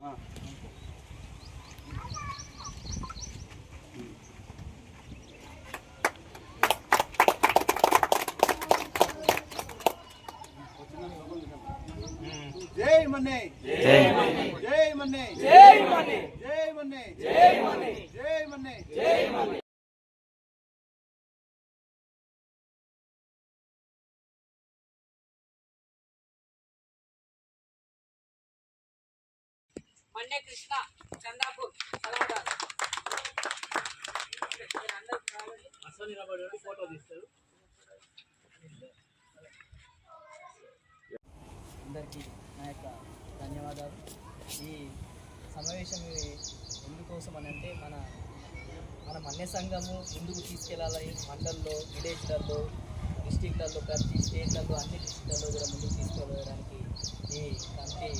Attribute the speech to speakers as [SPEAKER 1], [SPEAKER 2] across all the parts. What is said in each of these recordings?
[SPEAKER 1] జై మన్నే. జై మన్నే. జై మన్నే. జై మన్నే. జై మన్నే. జై మన్నే. జై మన్నే. జై
[SPEAKER 2] మండే కృష్ణ చందాపూర్ సలహాదారు
[SPEAKER 3] అందరికీ నా యొక్క ధన్యవాదాలు. ఈ సమావేశం ఎందుకోసం అని అంటే మన మన మన్య సంఘము ముందుకు తీసుకెళ్ళాలి మండల్లో విలేజ్లలో డిస్టిక్లలో ప్రతి స్టేట్లలో అన్ని డిస్టిక్లలో కూడా ముందుకు తీసుకెళ్ళడానికి ఈ కమిటీ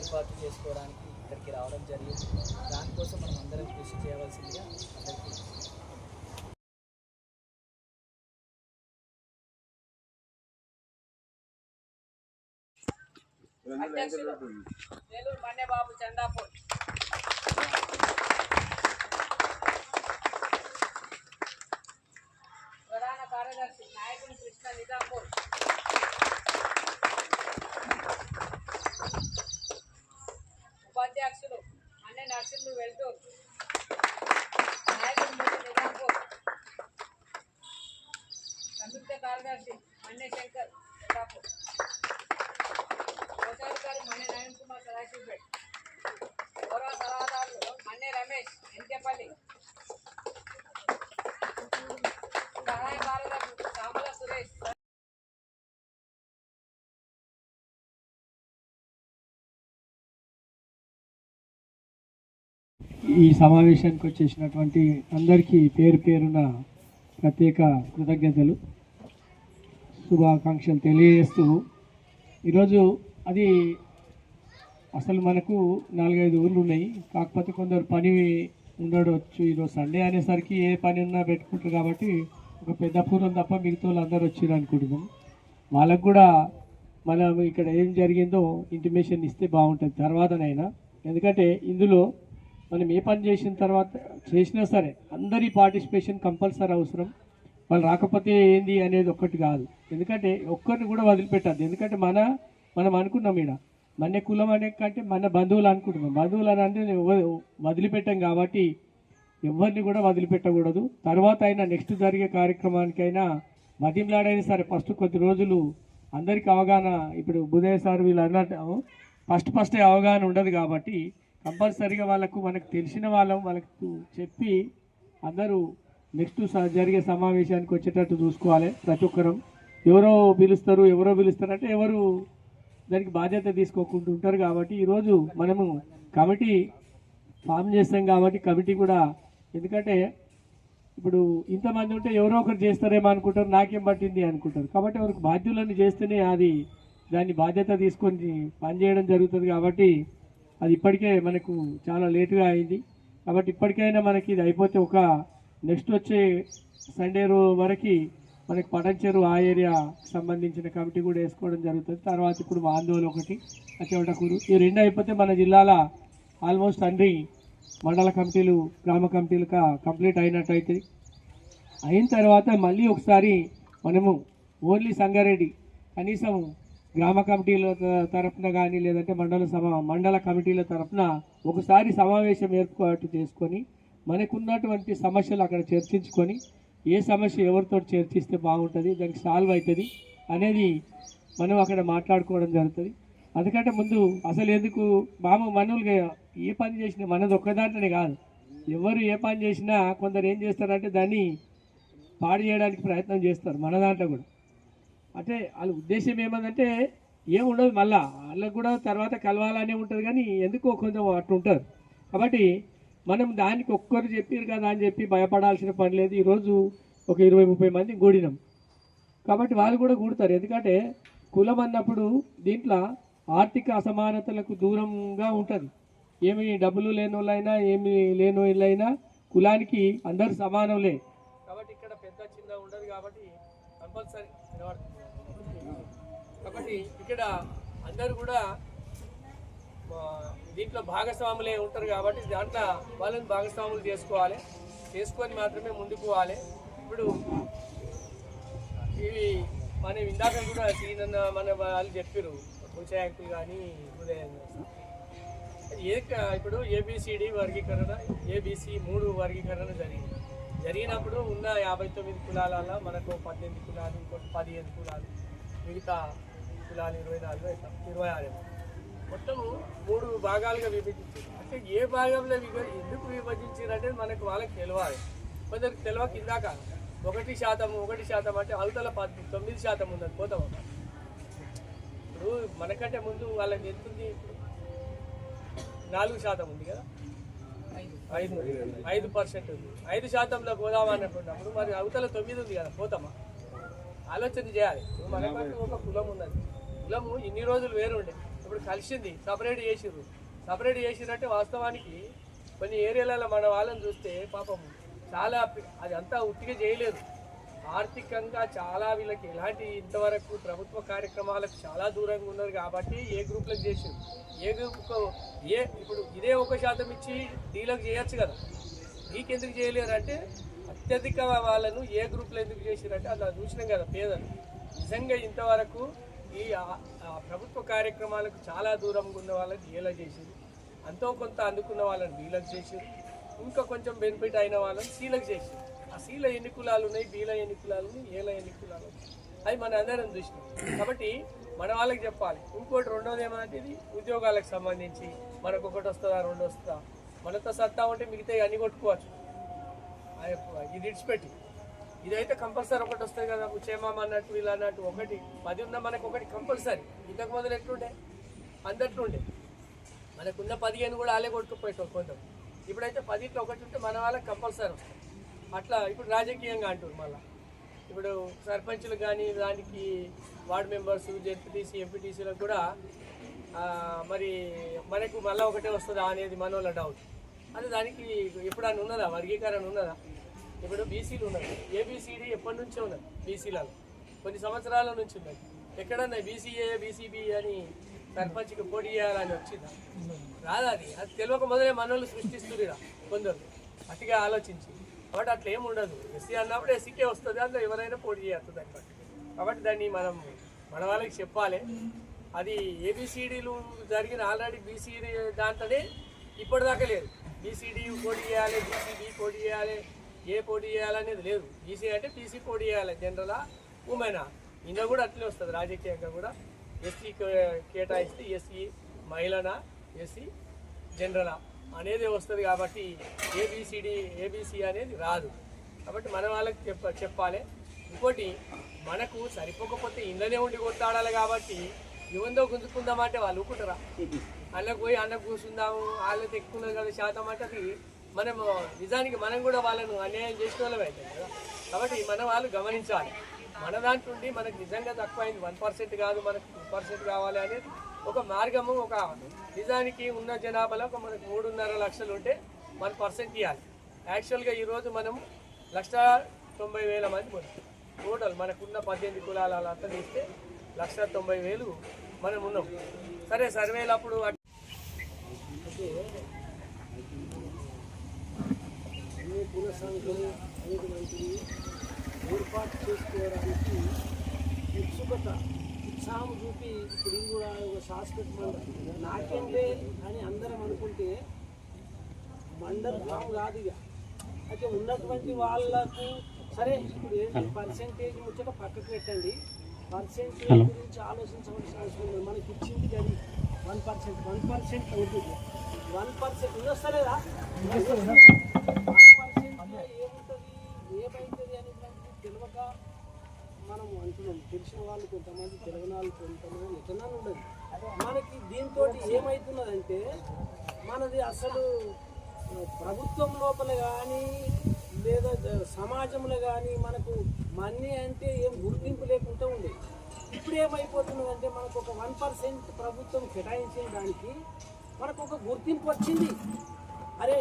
[SPEAKER 3] ఏర్పాటు చేసుకోవడానికి ఇక్కడికి రావడం జరిగింది దానికోసం మనం అందరం కృషి చేయవలసిందిగా అందరికీ
[SPEAKER 2] అధ్యక్షులు వేలూరు మండే బాబు చందాపూర్ ప్రధాన కార్యదర్శి నాయకుని కృష్ణ నిజాంపూర్ వెళ్తూ. నాయకుడు సంయుక్త కార్యదర్శి మన్నే శంకర్.
[SPEAKER 4] ఈ సమావేశానికి వచ్చేసినటువంటి అందరికీ పేరు పేరున ప్రత్యేక కృతజ్ఞతలు శుభాకాంక్షలు తెలియజేస్తూ ఈరోజు అది అసలు మనకు నాలుగైదు ఊర్లు ఉన్నాయి. కాకపోతే కొందరు పని ఉండవచ్చు ఈరోజు సండే అనేసరికి ఏ పని ఉన్నా పెట్టుకుంటారు కాబట్టి ఒక పెద్ద పూర్వం తప్ప మిగతా వాళ్ళు అందరు వచ్చారు అనుకుంటున్నాం. వాళ్ళకు కూడా మనం ఇక్కడ ఏం జరిగిందో ఇంటిమేషన్ ఇస్తే బాగుంటుంది. తర్వాతనైనా. ఎందుకంటే ఇందులో మనం ఏ పని చేసిన తర్వాత చేసినా సరే అందరి పార్టిసిపేషన్ కంపల్సరీ అవసరం. వాళ్ళు రాకపోతే ఏంది అనేది ఒక్కటి కాదు. ఎందుకంటే ఒక్కరిని కూడా వదిలిపెట్టద్దు. ఎందుకంటే మన మనం అనుకున్నాం ఈడ. మన కులం అనే కంటే మన బంధువులు అనుకుంటున్నాం. బంధువులు అని అంటే వదిలిపెట్టాం కాబట్టి ఎవరిని కూడా వదిలిపెట్టకూడదు. తర్వాత అయినా నెక్స్ట్ జరిగే కార్యక్రమానికైనా మదింలాడైనా సరే ఫస్ట్ కొద్ది రోజులు అందరికీ అవగాహన ఇప్పుడు బుధయ్య సార్ వీళ్ళు అన్నట్టు ఫస్ట్ ఫస్ట్ అవగాహన ఉండదు కాబట్టి కంపల్సరీగా వాళ్ళకు మనకు తెలిసిన వాళ్ళం వాళ్ళకు చెప్పి అందరూ నెక్స్ట్ స- జరిగే సమావేశానికి వచ్చేటట్టు చూసుకోవాలి ప్రతి ఒక్కరం. ఎవరో పిలుస్తారు ఎవరో పిలుస్తారు అంటే ఎవరు దానికి బాధ్యత తీసుకోకుండా ఉంటారు కాబట్టి ఈరోజు మనము కమిటీ ఫామ్ చేస్తాం కాబట్టి కమిటీ కూడా ఎందుకంటే ఇప్పుడు ఇంతమంది ఉంటే ఎవరో ఒకరు చేస్తారేమో అనుకుంటారు నాకేం పట్టింది అనుకుంటారు. కాబట్టి ఎవరికి బాధ్యులను చేస్తేనే అది దాన్ని బాధ్యత తీసుకొని పనిచేయడం జరుగుతుంది కాబట్టి అది ఇప్పటికే మనకు చాలా లేటుగా అయింది. కాబట్టి ఇప్పటికైనా మనకి ఇది అయిపోతే ఒక నెక్స్ట్ వచ్చే సండే రో వరకు మనకి పటంచెరు ఆ ఏరియాకి సంబంధించిన కమిటీ కూడా వేసుకోవడం జరుగుతుంది. తర్వాత ఇప్పుడు ఆందోళన ఒకటి అచ్చవటకూరు ఈ రెండు అయిపోతే మన జిల్లాల ఆల్మోస్ట్ అన్ని మండల కమిటీలు గ్రామ కమిటీలుగా కంప్లీట్ అయినట్టు అవుతుంది అయిన తర్వాత మళ్ళీ ఒకసారి మనము ఓన్లీ సంగారెడ్డి కనీసం గ్రామ కమిటీల త- కానీ లేదంటే మండల సమా మండల కమిటీల తరఫున ఒకసారి సమావేశం ఏర్పాటు చేసుకొని మనకున్నటువంటి సమస్యలు అక్కడ చర్చించుకొని ఏ సమస్య ఎవరితో చర్చిస్తే బాగుంటుంది దానికి సాల్వ్ అవుతుంది అనేది మనం అక్కడ మాట్లాడుకోవడం జరుగుతుంది. అందుకంటే ముందు అసలు ఎందుకు మామ మనవులుగా ఏ పని చేసినా మనది ఒక్కదాంట్లోనే కాదు. ఎవరు ఏ పని చేసినా కొందరు ఏం చేస్తారంటే దాన్ని పాడు చేయడానికి ప్రయత్నం చేస్తారు మన దాంట్లో కూడా. అంటే వాళ్ళ ఉద్దేశం ఏమందంటే ఏం ఉండదు మళ్ళా. వాళ్ళకు కూడా తర్వాత కలవాలనే ఉంటుంది కానీ ఎందుకో కొంచెం అట్లా కాబట్టి మనం దానికి ఒక్కరు చెప్పారు కదా అని చెప్పి భయపడాల్సిన పని లేదు. ఈరోజు ఒక ఇరవై ముప్పై మంది గూడినాం. కాబట్టి వాళ్ళు కూడా కూడతారు ఎందుకంటే కులం అన్నప్పుడు దీంట్లో ఆర్థిక అసమానతలకు దూరంగా ఉంటుంది. ఏమి డబ్బులు లేని వాళ్ళైనా ఏమి లేని వాళ్ళైనా కులానికి అందరు సమానంలే. కాబట్టి ఇక్కడ పెద్ద చిన్న ఉండదు కాబట్టి కంపల్సరీ కాబట్టి ఇక్కడ అందరు కూడా దీంట్లో భాగస్వాములే ఉంటారు కాబట్టి దాంట్లో వాళ్ళని భాగస్వాములు చేసుకోవాలి. చేసుకొని మాత్రమే ముందుకు పోవాలి. ఇప్పుడు ఇవి మనం ఇందాక కూడా సీనన్న మన వాళ్ళు చెప్పారు పంచాయతీ కానీ ఉదయం. ఏ ఇప్పుడు ఏబిసిడి వర్గీకరణ ఏబిసి మూడు వర్గీకరణ జరిగింది. జరిగినప్పుడు ఉన్న యాభై తొమ్మిది కులాలలో మనకు పద్దెనిమిది కులాలు ఇంకోటి పదిహేను కులాలు మిగతా కులాలు ఇరవై నాలుగు ఇరవై ఆరు మొత్తము మూడు భాగాలుగా విభజించారు. అంటే ఏ భాగంలో విభ ఎందుకు విభజించారు అంటే మనకు వాళ్ళకి తెలియాలి కొందరికి తెలియక ఇందాక ఒకటి శాతం ఒకటి శాతం అంటే అవతల పది తొమ్మిది శాతం ఉందని పోతాం ఇప్పుడు మనకంటే ముందు వాళ్ళకి ఎంతుంది ఇప్పుడు? నాలుగు శాతం ఉంది కదా. ఐదు ఐదు పర్సెంట్ ఉంది. ఐదు శాతంలో పోదామా అనుకున్నప్పుడు మరి అవతల తొమ్మిది ఉంది కదా పోతామా? ఆలోచన చేయాలి. మనకంటూ ఒక కులం ఉన్నది. కులము ఇన్ని రోజులు వేరుండే ఇప్పుడు కలిసింది సపరేట్ చేసిర్రు. సపరేట్ చేసిరంటే వాస్తవానికి కొన్ని ఏరియాలలో మన వాళ్ళని చూస్తే పాపం చాలా అది అంతా ఉట్టిగా చేయలేదు. ఆర్థికంగా చాలా వీళ్ళకి ఎలాంటి ఇంతవరకు ప్రభుత్వ కార్యక్రమాలకు చాలా దూరంగా ఉన్నారు కాబట్టి ఏ గ్రూప్లకు చేసారు ఏ గ్రూప్ ఏ ఇప్పుడు ఇదే ఒక శాతం ఇచ్చి డీలకు చేయొచ్చు కదా. నీకెందుకు చేయలేరు అంటే అత్యధిక వాళ్ళను ఏ గ్రూప్లో ఎందుకు చేసారంటే అలా చూసినాం కదా పేదలు. నిజంగా ఇంతవరకు ఈ ఆ- ప్రభుత్వ కార్యక్రమాలకు చాలా దూరంగా ఉన్న వాళ్ళని ఏలా చేసింది అంతో కొంత అందుకున్న వాళ్ళని డీలకు చేసారు ఇంకా కొంచెం బెనిఫిట్ అయిన వాళ్ళని సీలకు చేసారు సీల ఎన్ని కులాలు ఉన్నాయి బీల ఎన్ని కులాలు ఉన్నాయి ఏల ఎన్ని కులాలు ఉన్నాయి అది మన అందరం చూసినాం. కాబట్టి మన వాళ్ళకి చెప్పాలి. ఇంకోటి రెండోది ఏమంటే ఇది ఉద్యోగాలకు సంబంధించి మనకు ఒకటి వస్తుందా రెండు వస్తుందా? మనతో సత్తా ఉంటే మిగతా అన్ని కొట్టుకోవచ్చు. ఇది ఇడిచిపెట్టి ఇదైతే కంపల్సరీ ఒకటి వస్తుంది కదా క్షేమం అన్నట్టు ఇలా అన్నట్టు ఒకటి. పది ఉన్న మనకు ఒకటి కంపల్సరీ. ఇంతకు మొదలు ఎట్లుండే? అందట్లుండే. మనకున్న పదిహేను కూడా వాళ్ళే కొట్టుకుపోయేటోళ్ళు కొంచెం ఇప్పుడైతే పదిట్లో ఒకటి ఉంటే మన వాళ్ళకి కంపల్సరీ వస్తుంది. అట్లా ఇప్పుడు రాజకీయంగా అంటారు మళ్ళీ. ఇప్పుడు సర్పంచ్లు కానీ దానికి వార్డు మెంబర్స్ జెడ్పీటీసీ ఎంపీటీసీలకు కూడా మరి మనకు మళ్ళీ ఒకటే వస్తుందా అనేది మన వాళ్ళ డౌట్ అది దానికి ఎప్పుడన్నా ఉన్నదా? వర్గీకరణ ఉన్నదా? ఇప్పుడు బీసీలు ఉన్నది. ఏబిసిడి ఎప్పటి నుంచో ఉన్నది బీసీలలో. కొన్ని సంవత్సరాల నుంచి ఉన్నది. ఎక్కడన్నా బీసీఏ బీసీబీ అని సర్పంచ్కి పోటీ చేయాలని వచ్చిందా? రాదా అది? అది తెలియక మొదలే మనోళ్ళు సృష్టిస్తున్నారు కొందరు. అతిగా ఆలోచించి. కాబట్టి అట్లా ఏమి ఉండదు. ఎస్సీ అన్నప్పుడు ఎస్సీకే వస్తుంది అందులో ఎవరైనా పోటీ చేస్తుంది అనమాట కాబట్టి దాన్ని మనం మన వాళ్ళకి చెప్పాలి. అది ఏబిసిడీలు జరిగిన ఆల్రెడీ బీసీడీ దాంట్లోనే ఇప్పటిదాకా లేదు. బీసీడీ పోటీ చేయాలి బీసీడీ పోటీ చేయాలి ఏ పోటీ చేయాలనేది లేదు. బీసీ అంటే బీసీ పోటీ చేయాలి జనరలా ఉమెనా ఇంకా కూడా అట్లే వస్తుంది రాజకీయంగా కూడా. ఎస్సీ కేటాయిస్తే ఎస్సీ మహిళనా ఎస్సీ జనరలా అనేది వస్తుంది కాబట్టి ఏబిసిడి ఏబిసి అనేది రాదు. కాబట్టి మన వాళ్ళకి చెప్ప చెప్పాలి. ఇంకోటి మనకు సరిపోకపోతే ఇందనే ఉండి కొట్టాడాలి కాబట్టి ఇవందో గుంజుకుందామంటే వాళ్ళు ఊకుంటారా అన్నకు పోయి అన్న కూర్చుందాము వాళ్ళకి ఎక్కువ కదా శాతం అంటే అది మనం నిజానికి మనం కూడా వాళ్ళను అన్యాయం చేసిన వాళ్ళమే అవుతాం కదా. కాబట్టి మన వాళ్ళు గమనించాలి. మన దాంట్లో మనకు నిజంగా తక్కువైంది వన్ పర్సెంట్ కాదు మనకు టూ పర్సెంట్ కావాలి అనేది ఒక మార్గము ఒక నిజానికి ఉన్న జనాభాలో ఒక మనకు మూడున్నర లక్షలు ఉంటే వన్ పర్సెంట్ ఇవ్వాలి. యాక్చువల్గా ఈరోజు మనం లక్ష తొంభై వేల మంది మనం టోటల్ మనకున్న పద్దెనిమిది కులాల అంతా తీస్తే లక్ష తొంభై వేలు మనం ఉన్నాం. సరే సర్వేలు అప్పుడు
[SPEAKER 5] కుల ఏర్పాటు చేసుకోవడానికి ఉత్సుకత ఉత్సాహం చూపి ఇప్పుడు ఇది కూడా ఒక శాశ్వత మండలి నాకేంలే అని అందరం అనుకుంటే మండల్ ఫామ్ కాదు ఇక. అయితే ఉన్నటువంటి వాళ్ళకు సరే ఇప్పుడు ఏంటి? పర్సెంటేజ్ ముచ్చట పక్కకు పెట్టండి. పర్సెంటేజ్ గురించి ఆలోచించవలసిన అవసరం లేదు. మనకి ఇచ్చింది అది వన్ పర్సెంట్ వన్ పర్సెంట్ అవుతుంది. వన్ పర్సెంట్ వస్తలేదా మనం అంటున్నాం. తెలిసిన వాళ్ళు కొంతమంది తెలియని వాళ్ళు కొంతమంది ఎట్లా ఉండదు. మనకి దీంతో ఏమవుతున్నదంటే మనది అసలు ప్రభుత్వం లోపల కానీ లేదా సమాజంలో కానీ మనకు మనీ అంటే ఏం గుర్తింపు లేకుండా ఉండేది. ఇప్పుడు ఏమైపోతున్నదంటే మనకు ఒక వన్ పర్సెంట్ ప్రభుత్వం కేటాయించిన దానికి మనకు ఒక గుర్తింపు వచ్చింది. అరే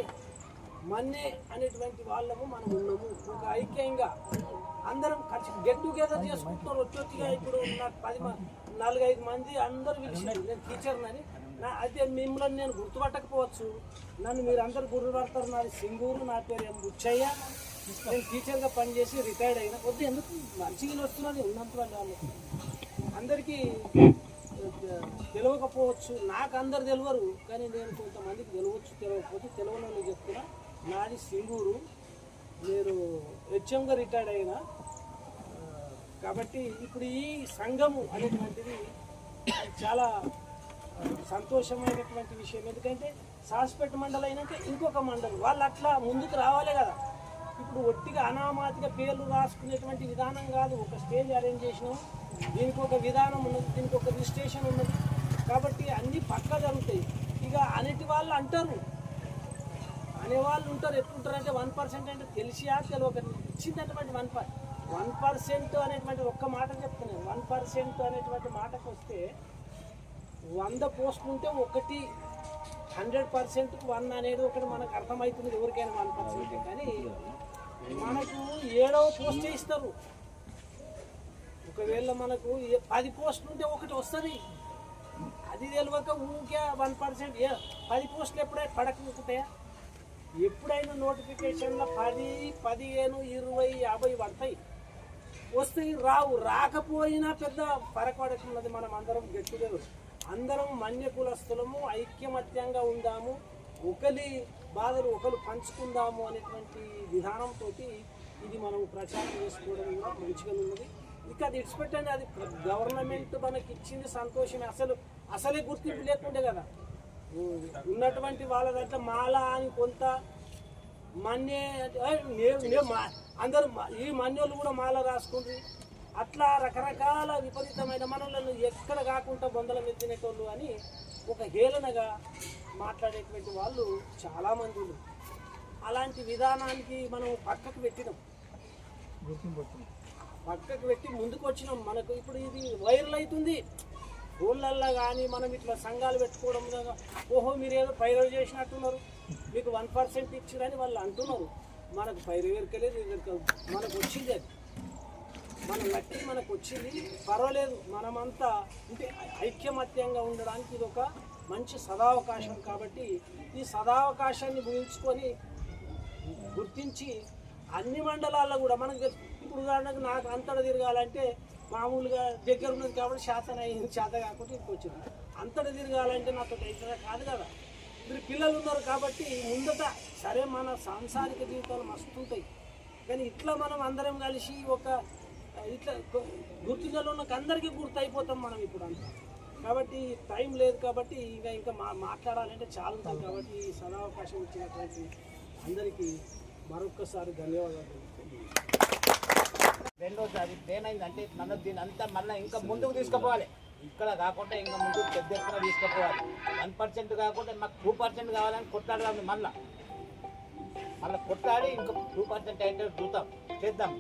[SPEAKER 5] మన్నే అనేటువంటి వాళ్ళము మనం ఉన్నాము. ఒక ఐక్యంగా అందరం కలిసి గెట్ టుగెదర్ చేసుకుంటున్నారు వచ్చొచ్చిగా ఇప్పుడు నాకు పది మంది నాలుగైదు మంది అందరూ పిలిచింది నేను టీచర్నని నా. అయితే మిమ్మల్ని నేను గుర్తుపట్టకపోవచ్చు. నన్ను మీరు అందరు గుర్తుపడతారు నాది సింగూరు నా పేరు ఏం బుచ్చయ్య. నేను టీచర్గా పనిచేసి రిటైర్డ్ అయినా కొద్ది ఎందుకు మంచిగా వస్తున్నది ఉన్నంత వాళ్ళు అందరికీ తెలియకపోవచ్చు నాకు అందరు తెలియరు కానీ నేను కొంతమందికి తెలియవచ్చు తెలియకపోతే తెలియని చెప్తున్నా. నాది సింగూరు. మీరు హెచ్ఎంగా రిటైర్డ్ అయినా. కాబట్టి ఇప్పుడు ఈ సంఘము అనేటువంటిది చాలా సంతోషమైనటువంటి విషయం. ఎందుకంటే సాస్పేట మండలం అయినాక ఇంకొక మండలం. వాళ్ళు అట్లా ముందుకు రావాలి కదా. ఇప్పుడు ఒట్టిగా అనామాతిగా పేర్లు రాసుకునేటువంటి విధానం కాదు. ఒక స్టేజ్ అరేంజ్ చేసినాం. దీనికి ఒక విధానం ఉన్నది దీనికి ఒక రిజిస్ట్రేషన్ ఉన్నది. కాబట్టి అన్నీ పక్కా జరుగుతాయి. ఇక అనేటి వాళ్ళు అంటారు. అనేవాళ్ళు ఉంటారు ఎట్లుంటారు అంటే వన్ పర్సెంట్ అంటే తెలిసియా తెలియక ఇచ్చిందటువంటి వన్ పర్ వన్ పర్సెంట్ అనేటువంటి ఒక్క మాట చెప్తున్నాను వన్ పర్సెంట్ అనేటువంటి మాటకు వస్తే వంద పోస్టులు ఉంటే ఒకటి హండ్రెడ్ పర్సెంట్ వన్ అనేది ఒకటి మనకు అర్థమవుతుంది ఎవరికైనా వన్ పర్సెంట్ కానీ మనకు ఏడవ పోస్ట్ ఇస్తారు. ఒకవేళ మనకు ఏ- పది పోస్టులు ఉంటే ఒకటి వస్తుంది. అది తెలియక ఊరికే వన్ పర్సెంట్ ఏ పది పోస్టులు ఎప్పుడైనా పడకపోతాయా ఎప్పుడైనా నోటిఫికేషన్లో పది పదిహేను ఇరవై యాభై పడతాయి. వస్తాయి రావు రాకపోయినా పెద్ద పరకపడకున్నది మనం అందరం గట్టిగా అందరం మన్య కులస్తులము ఐక్యమత్యంగా ఉందాము ఒకరి బాధలు ఒకరు పంచుకుందాము అనేటువంటి విధానంతో ఇది మనం ప్రచారం చేసుకోవడం కూడా మంచిగా ఉన్నది. ఇక అది ఇడిచిపెట్టండి అది గవర్నమెంట్ మనకి ఇచ్చింది సంతోషమే. అసలు అసలే గుర్తింపు లేకుండే కదా. ఉన్నటువంటి వాళ్ళ దాంట్లో మాల అని కొంత మన్నే అంటే, "ఏయ్, నేను- నేను మా- అందరూ ఈ మన్యోళ్ళు కూడా మాల రాసుకుంది అట్లా రకరకాల విపరీతమైన మనలను ఎక్కడ కాకుండా బొందల మెత్తినటోళ్ళు అని ఒక హేళనగా మాట్లాడేటువంటి వాళ్ళు చాలామంది ఉన్నారు. అలాంటి విధానానికి మనం పక్కకు పెట్టినాం. పక్కకు పెట్టి ముందుకు వచ్చినాం మనకు ఇప్పుడు ఇది వైరల్ అవుతుంది. ఊళ్ళల్లో కానీ మనం ఇట్లా సంఘాలు పెట్టుకోవడం ఓహో మీరు ఏదో పైరవ్ చేసినట్టున్నారు. మీకు వన్ పర్సెంట్ ఇచ్చిరని వాళ్ళు అంటున్నారు. మనకు పైరు ఎరకలేదు ఎరకలేదు మనకు వచ్చింది అది. మన లక్కి మనకు వచ్చింది. పర్వాలేదు మనమంతా అంటే ఐక్యమత్యంగా ఉండడానికి ఇది ఒక మంచి సదావకాశం కాబట్టి ఈ సదావకాశాన్ని ముగించుకొని గుర్తించి అన్ని మండలాల్లో కూడా మనకు ఇప్పుడు ఉదాహరణకు నాకు అంతటా తిరగాలంటే మామూలుగా దగ్గర ఉన్నది కాబట్టి శాతం అయింది శాత కాకుండా ఇంటికి అంతటి తిరగాలంటే నాతో అవుతుందా కాదు కదా. ఇప్పుడు పిల్లలు ఉన్నారు కాబట్టి ముందట సరే మన సాంసారిక జీవితాలు మస్తు ఉంటాయి. కానీ ఇట్లా మనం అందరం కలిసి ఒక ఇట్లా గుర్తులలో ఉన్న అందరికీ గుర్తయిపోతాం మనం ఇప్పుడు అంతా. కాబట్టి టైం లేదు కాబట్టి ఇంకా ఇంకా మా మాట్లాడాలంటే చాలా ఉంటుంది కాబట్టి సదావకాశం ఇచ్చినటువంటి అందరికీ మరొక్కసారి ధన్యవాదాలు.
[SPEAKER 6] రెండోసారి ఏమైందంటే మన దీని అంతా మళ్ళీ ఇంకా ముందుకు తీసుకుపోవాలి. ఇక్కడ కాకుండా ఇంకా ముందుకు పెద్ద ఎత్తున తీసుకుపోవాలి. వన్ పర్సెంట్ కాకుండా మాకు టూ పర్సెంట్ కావాలని కొట్లాడదాం మళ్ళా. మళ్ళీ కొట్లాడి ఇంకా టూ పర్సెంట్ అయితే చూద్దాం. చేద్దాం.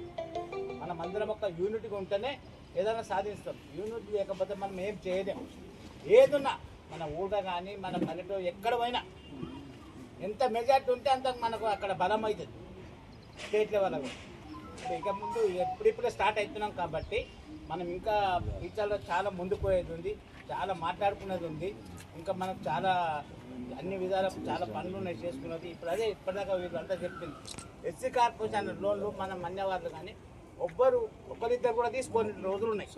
[SPEAKER 6] మనం అందరం ఒక యూనిట్గా ఉంటేనే ఏదైనా సాధిస్తాం. యూనిట్ లేకపోతే మనం ఏం చేయలేం. ఏదున్నా మన ఊళ్ళో కానీ మన పల్లెటూరు ఎక్కడ పోయినా ఎంత మెజార్టీ ఉంటే అంత మనకు అక్కడ బలం అవుతుంది స్టేట్ లెవెల్లో ఇక ముందు ఎప్పుడిప్పుడే స్టార్ట్ అవుతున్నాం కాబట్టి మనం ఇంకా ఫ్యూచర్లో చాలా ముందుకు పోయేది ఉంది చాలా మాట్లాడుకునేది ఉంది. ఇంకా మనకు చాలా అన్ని విధాల చాలా పనులు ఉన్నాయి చేసుకున్నది ఇప్పుడు అదే ఇప్పటిదాకా వీళ్ళంతా చెప్పింది. ఎస్సీ కార్పొరేషన్ లోన్లు మన మన్యవాళ్ళు కానీ ఒబ్బరు ఒకరిద్దరు కూడా తీసుకొని రోజులు ఉన్నాయి.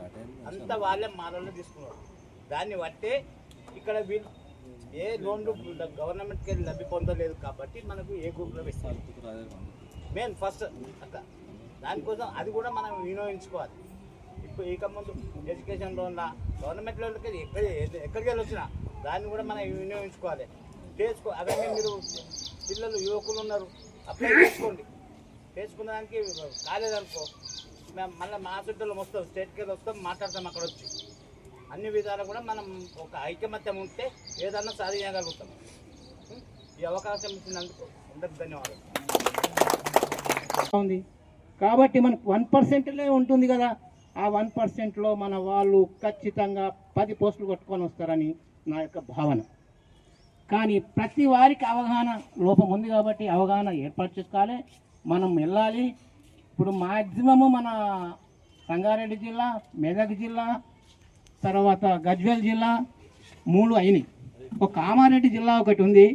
[SPEAKER 6] అంత వాళ్ళే మాలలో తీసుకున్నారు. దాన్ని బట్టే ఇక్కడ వీళ్ళు ఏ లోన్లు గవర్నమెంట్కి లబ్ధి పొందలేదు కాబట్టి మనకు ఏ గ్రూప్లో ఇస్తారు మెయిన్ ఫస్ట్ అట్లా. దానికోసం అది కూడా మనం వినియోగించుకోవాలి. ఇప్పుడు ఇక ముందు ఎడ్యుకేషన్ ఉన్న గవర్నమెంట్ లోన్లకి ఎక్కడ ఎక్కడికి వెళ్ళి వచ్చినా దాన్ని కూడా మనం వినియోగించుకోవాలి. చేసుకో అవన్నీ మీరు పిల్లలు యువకులు ఉన్నారు అప్లై చేసుకోండి. చేసుకున్న దానికి కాలేదనుకో మేము మళ్ళీ మా చుట్టూలో వస్తాం స్టేట్కి వెళ్ళి వస్తాం మాట్లాడతాం అక్కడ వచ్చి అన్ని విధాలు కూడా మనం ఒక ఐకమత్యం ఉంటే ఏదన్నా సాధించగలుగుతాం. ఈ అవకాశం ఇచ్చినందుకు అందరికి ధన్యవాదాలు.
[SPEAKER 7] ఉంది కాబట్టి మనకు వన్ పర్సెంట్లే ఉంటుంది కదా. ఆ వన్ పర్సెంట్లో మన వాళ్ళు ఖచ్చితంగా పది పోస్టులు కొట్టుకొని వస్తారని నా యొక్క భావన. కానీ ప్రతి వారికి అవగాహన లోపం ఉంది కాబట్టి అవగాహన ఏర్పాటు చేసుకోవాలి. మనం వెళ్ళాలి. ఇప్పుడు మ్యాక్సిమము మన సంగారెడ్డి జిల్లా మెదక్ జిల్లా తర్వాత గజ్వేల్ జిల్లా మూడు అయినాయి. ఒక కామారెడ్డి జిల్లా ఒకటి ఉంది.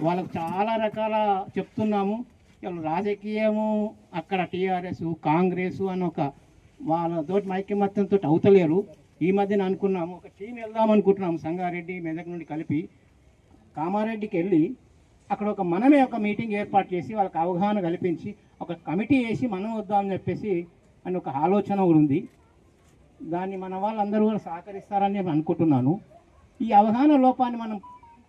[SPEAKER 7] వాళ్ళకు చాలా రకాల చెప్తున్నాము. వాళ్ళు రాజకీయము అక్కడ టీఆర్ఎస్ కాంగ్రెస్ అని ఒక వాళ్ళతోటి ఐక్యమత్యంతో అవుతలేరు. ఈ మధ్యన అనుకున్నాము ఒక టీం వెళ్దాం అనుకుంటున్నాము సంగారెడ్డి మెదక్ నుండి కలిపి. కామారెడ్డికి వెళ్ళి అక్కడ ఒక మనమే ఒక మీటింగ్ ఏర్పాటు చేసి వాళ్ళకి అవగాహన కల్పించి ఒక కమిటీ వేసి మనం వద్దామని చెప్పేసి అని ఒక ఆలోచన కూడా ఉంది. దాన్ని మన వాళ్ళందరూ కూడా సహకరిస్తారని నేను అనుకుంటున్నాను. ఈ అవగాహన లోపాన్ని మనం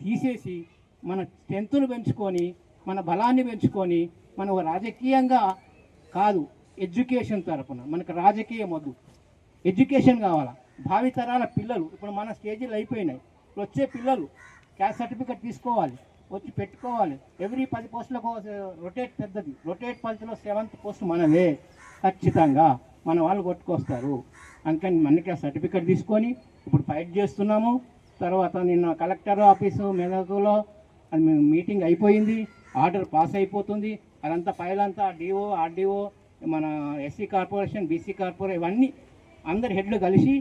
[SPEAKER 7] తీసేసి మన స్ట్రెంత్ను పెంచుకొని మన బలాన్ని పెంచుకొని మనం రాజకీయంగా కాదు ఎడ్యుకేషన్ తరపున. మనకు రాజకీయం వద్దు. ఎడ్యుకేషన్ కావాలా? భావితరాల పిల్లలు ఇప్పుడు మన స్టేజీలు అయిపోయినాయి. ఇప్పుడు వచ్చే పిల్లలు క్యాస్ట్ సర్టిఫికెట్ తీసుకోవాలి వచ్చి పెట్టుకోవాలి. ఎవ్రీ పది పోస్టులకు రొటేట్ పెద్దది. రొటేట్ పద్ధతిలో సెవెంత్ పోస్ట్ మనదే. ఖచ్చితంగా మన వాళ్ళు కొట్టుకొస్తారు. అందుకని మనకి ఆ సర్టిఫికెట్ తీసుకొని ఇప్పుడు ఫైట్ చేస్తున్నాము. తర్వాత నిన్న కలెక్టర్ ఆఫీసు మెదకులో అది మీటింగ్ అయిపోయింది. ఆర్డర్ పాస్ అయిపోతుంది. అదంతా ఫైల్ అంతా డిఓ ఆర్డీఓ మన ఎస్సీ కార్పొరేషన్ బీసీ కార్పొరేషన్ ఇవన్నీ అందరి హెడ్లు కలిసి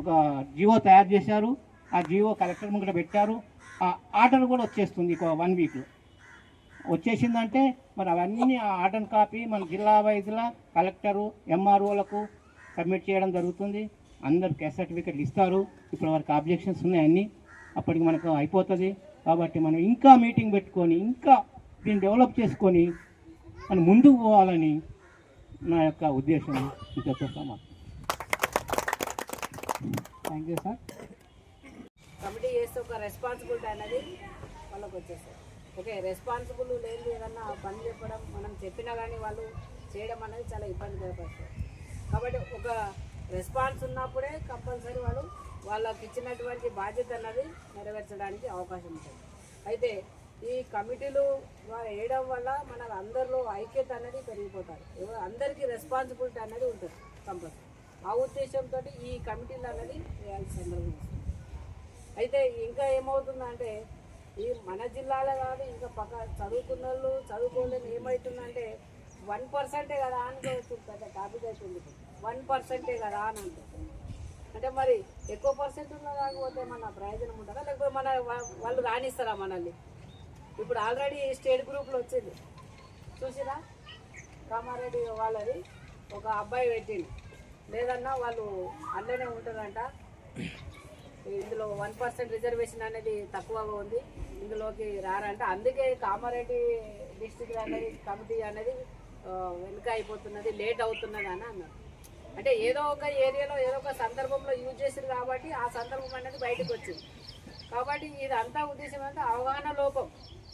[SPEAKER 7] ఒక జియో తయారు చేశారు. ఆ జియో కలెక్టర్ ముంగట పెట్టారు. ఆ ఆర్డర్ కూడా వచ్చేస్తుంది ఒక వన్ వీక్లో వచ్చేసిందంటే మరి అవన్నీ ఆ ఆర్డర్ కాపీ మన జిల్లా వైద్యుల కలెక్టరు ఎంఆర్ఓలకు సబ్మిట్ చేయడం జరుగుతుంది. అందరు క్యాస్ట్ సర్టిఫికెట్లు ఇస్తారు. ఇప్పుడు వారికి ఆబ్జెక్షన్స్ ఉన్నాయన్నీ అప్పటికి మనకు అయిపోతుంది. కాబట్టి మనం ఇంకా మీటింగ్ పెట్టుకొని ఇంకా దీన్ని డెవలప్ చేసుకొని మనం ముందుకు పోవాలని నా యొక్క ఉద్దేశం. ఇంతతో సమాప్తం థ్యాంక్ యూ సార్
[SPEAKER 2] కమిటీ చేస్తే ఒక రెస్పాన్సిబిలిటీ అనేది వాళ్ళకి వచ్చేస్తారు ఓకే రెస్పాన్సిబుల్ లేదు ఏదన్నా పని చెప్పడం మనం చెప్పినా కానీ వాళ్ళు చేయడం అనేది చాలా ఇబ్బందికరపడుతుంది కాబట్టి ఒక రెస్పాన్స్ ఉన్నప్పుడే కంపల్సరీ వాళ్ళు వాళ్ళకి ఇచ్చినటువంటి బాధ్యత అన్నది నెరవేర్చడానికి అవకాశం ఉంటుంది. అయితే ఈ కమిటీలు వేయడం వల్ల మన అందరిలో ఐక్యత అనేది పెరిగిపోతారు. అందరికీ రెస్పాన్సిబిలిటీ అనేది ఉంటుంది కంపల్సరీ ఆ ఉద్దేశంతో ఈ కమిటీలు అనేది వేయాల్సిన సందర్భం అయితే ఇంకా ఏమవుతుందంటే ఈ మన జిల్లాలో కాదు ఇంకా పక్క చదువుకున్న వాళ్ళు చదువుకోలేని ఏమవుతుందంటే వన్ పర్సెంటే కదా అని పెద్ద టాపిక్ అవుతుంది వన్ పర్సెంటే కదా అని అంటుంది అంటే మరి ఎక్కువ పర్సెంట్ ఉన్న కాకపోతే మన ప్రయోజనం ఉంటుందా? లేకపోతే మన వాళ్ళు రాణిస్తారా మనల్ని? ఇప్పుడు ఆల్రెడీ స్టేట్ గ్రూప్లో వచ్చింది. చూసిరా? కామారెడ్డి వాళ్ళది ఒక అబ్బాయి పెట్టిండు. లేదన్నా వాళ్ళు అందులోనే ఉంటుందంట. ఇందులో వన్ పర్సెంట్ రిజర్వేషన్ అనేది తక్కువగా ఉంది. ఇందులోకి రారంట. అందుకే కామారెడ్డి డిస్టిక్ అనేది కమిటీ అనేది వెనుక అయిపోతున్నది లేట్ అవుతున్నది అని అన్నారు. అంటే ఏదో ఒక ఏరియాలో ఏదో ఒక సందర్భంలో యూజ్ చేసింది కాబట్టి ఆ సందర్భం అనేది బయటకు వచ్చింది. కాబట్టి ఇదంతా ఉద్దేశం అంటే అవగాహన లోపం.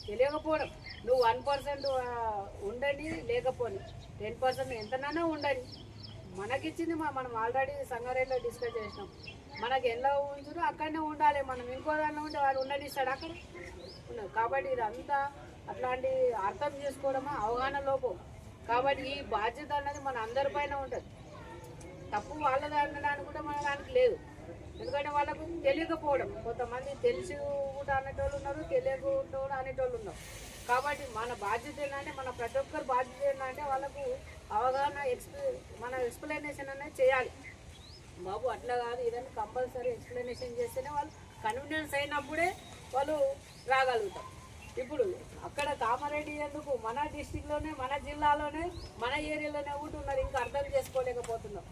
[SPEAKER 2] తెలియకపోవడం. నువ్వు వన్ పర్సెంట్ ఉండండి లేకపోని. టెన్ పర్సెంట్ ఎంతనైనా ఉండండి. మనకిచ్చింది మా మనం ఆల్రెడీ సంగారెడ్డిలో డిస్కస్ చేసినాం. మనకి ఎలా ఉంచుడో అక్కడనే ఉండాలి మనం. ఇంకో దానిలో ఉంటే వాడు ఉండనిస్తాడు అక్కడ? ఉండదు. కాబట్టి ఇదంతా అట్లాంటి అర్థం చేసుకోవడమా? అవగాహన లోపం. కాబట్టి ఈ బాధ్యత అనేది మన అందరిపైన ఉంటుంది. తప్పు వాళ్ళ దాని కూడా మన దానికి లేదు. ఎందుకంటే వాళ్ళకు తెలియకపోవడం. కొంతమంది తెలిసి కూడా అనేటోళ్ళు ఉన్నారు తెలియకుండా కూడా అనేటోళ్ళు ఉన్నారు. కాబట్టి మన బాధ్యత ఏంటంటే మన ప్రతి ఒక్కరు బాధ్యత ఏంటంటే వాళ్ళకు అవగాహన ఎక్స్ప్లె మన ఎక్స్ప్లెనేషన్ అనేది చేయాలి. బాబు అట్లా కాదు. ఇదని కంపల్సరీ ఎక్స్ప్లెనేషన్ చేస్తేనే వాళ్ళు కన్వీనియన్స్ అయినప్పుడే వాళ్ళు రాగలుగుతారు. ఇప్పుడు అక్కడ కామారెడ్డి ఎందుకు? మన డిస్టిక్లోనే మన జిల్లాలోనే మన ఏరియాలోనే ఉంటున్నారు ఇంకా అర్థం చేసుకోలేకపోతున్నారు.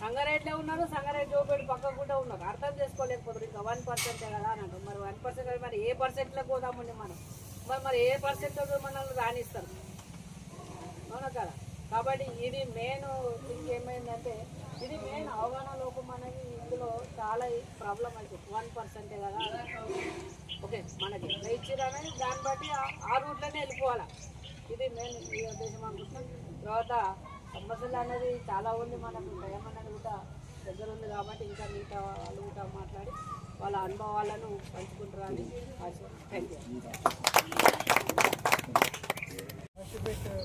[SPEAKER 2] సంగారెడ్డిలో ఉన్నారు సంగారెడ్డి జోపేడు పక్క కూడా ఉన్నారు. అర్థం చేసుకోలేకపోతారు ఇంకా వన్ పర్సెంటే కదా అని అంటారు మరి వన్ పర్సెంట్ మరి ఏ పర్సెంట్లో పోదామండి మనం? మరి మరి ఏ పర్సెంట్ మనల్ని రాణిస్తారు? అవునా కదా? కాబట్టి ఇది మెయిన్ థింగ్ ఏమైందంటే ఇది మెయిన్ అవగాహన లోపం అనేది ఇందులో చాలా ప్రాబ్లం అవుతుంది వన్ పర్సెంటే కదా? ఓకే మనకి ఎట్లా ఇచ్చిరని దాన్ని బట్టి ఆ- రూట్లోనే వెళ్ళిపోవాలి? ఇది మెయిన్ ఈ ఉద్దేశం అనుకుంటున్నాం. తర్వాత సమస్యలు అనేది చాలా ఉంది మనకు. ఏమన్నా అనేది దగ్గర ఉంది కాబట్టి ఇంకా మిగతా వాళ్ళు కూడా మాట్లాడి వాళ్ళ అనుభవాలను పంచుకుంటారని ఆశ థ్యాంక్ యూ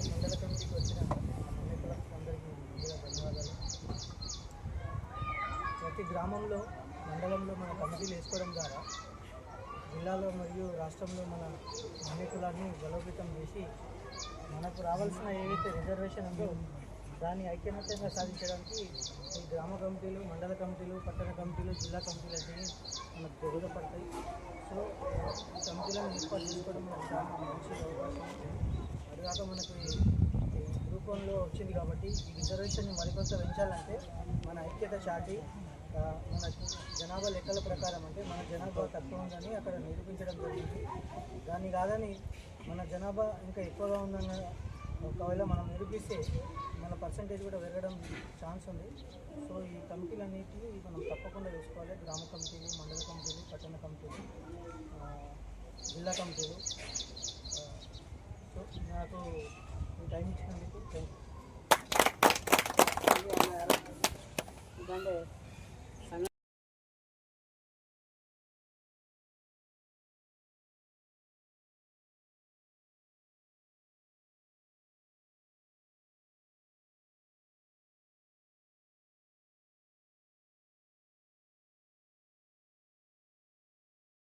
[SPEAKER 8] మండల కమిటీకి వచ్చిన ముందుగా ధన్యవాదాలు ప్రతి గ్రామంలో మండలంలో మన కమిటీలు వేసుకోవడం ద్వారా జిల్లాలో మరియు రాష్ట్రంలో మన నాయకులాన్ని బలోపేతం చేసి మనకు రావాల్సిన ఏవైతే రిజర్వేషన్ ఉందో దాన్ని ఐక్యమత్యంగా సాధించడానికి ఈ గ్రామ కమిటీలు మండల కమిటీలు పట్టణ కమిటీలు జిల్లా కమిటీలు అనేవి మనకు దోహదపడతాయి సో ఈ కమిటీలను ఏర్పాటు చేసుకోవడం మనకు చాలా మంచి అవకాశం. అదిగాక మనకి మనకు వచ్చింది కాబట్టి ఈ రిజర్వేషన్ని మరికొంత పెంచాలంటే మన ఐక్యత చాటి మన జనాభా లెక్కల ప్రకారం అంటే మన జనాభా తక్కువ ఉందని అక్కడ నిరూపించడం జరిగింది. దాన్ని కాదని మన జనాభా ఇంకా ఎక్కువగా ఉందన్న ఒకవేళ మనం నిరూపిస్తే మన పర్సంటేజ్ కూడా పెరగడం ఛాన్స్ ఉంది. సో ఈ కమిటీలన్నిటిని మనం తప్పకుండా చూసుకోవాలి. గ్రామ కమిటీలు మండల కమిటీలు పట్టణ కమిటీలు జిల్లా కమిటీలు. సో నాకు ఈ టైం ఇచ్చినందుకు థ్యాంక్ యూ